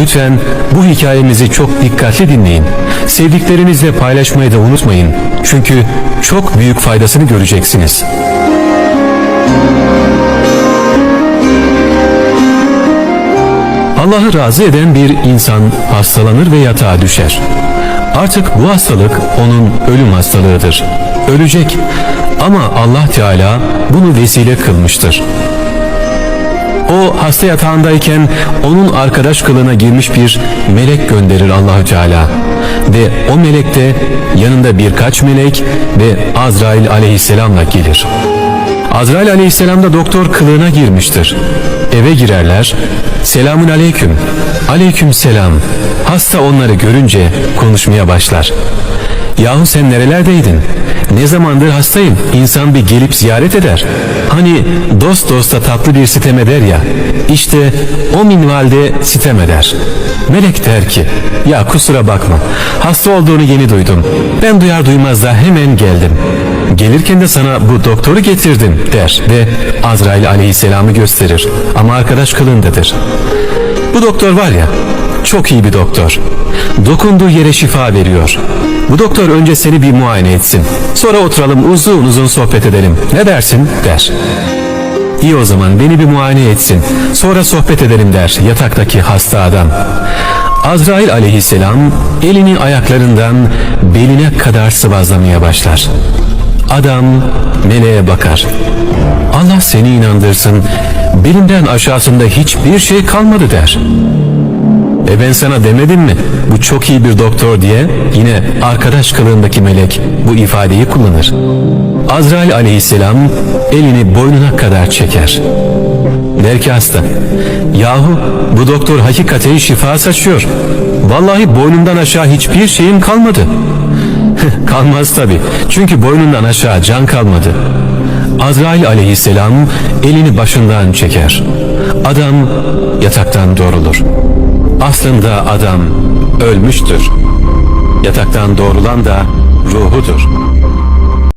Lütfen bu hikayemizi çok dikkatli dinleyin. Sevdiklerinizle paylaşmayı da unutmayın. Çünkü çok büyük faydasını göreceksiniz. Allah'ı razı eden bir insan hastalanır ve yatağa düşer. Artık bu hastalık onun ölüm hastalığıdır. Ölecek ama Allah Teala bunu vesile kılmıştır. O hasta yatağındayken onun arkadaş kılığına girmiş bir melek gönderir Allahü Teala. Ve o melek de yanında birkaç melek ve Azrail aleyhisselamla gelir. Azrail aleyhisselam da doktor kılığına girmiştir. Eve girerler. Selamun aleyküm. Aleyküm selam. Hasta onları görünce konuşmaya başlar. Yahu sen nerelerdeydin? Ne zamandır hastayım? İnsan bir gelip ziyaret eder. Hani dost dosta tatlı bir sitem eder ya. İşte o minvalde sitem eder. Melek der ki, ya kusura bakma. Hasta olduğunu yeni duydum. Ben duyar duymaz da hemen geldim. Gelirken de sana bu doktoru getirdim der ve Azrail aleyhisselamı gösterir. Ama arkadaş kılındadır. Bu doktor var ya, çok iyi bir doktor. Dokunduğu yere şifa veriyor. Bu doktor önce seni bir muayene etsin. Sonra oturalım uzun uzun sohbet edelim. Ne dersin? der. İyi o zaman beni bir muayene etsin. Sonra sohbet edelim der yataktaki hasta adam. Azrail aleyhisselam elini ayaklarından beline kadar sıvazlamaya başlar. Adam meleğe bakar. Allah seni inandırsın. Belimden aşağısında hiçbir şey kalmadı der. E ben sana demedim mi? Bu çok iyi bir doktor diye yine arkadaş kılığındaki melek bu ifadeyi kullanır. Azrail aleyhisselam elini boynuna kadar çeker. Der ki hasta, yahu bu doktor hakikaten şifa saçıyor. Vallahi boynumdan aşağı hiçbir şeyim kalmadı. Kalmaz tabi. Çünkü boynundan aşağı can kalmadı. Azrail aleyhisselam elini başından çeker. Adam yataktan doğrulur. Aslında adam ölmüştür. Yataktan doğrulan da ruhudur.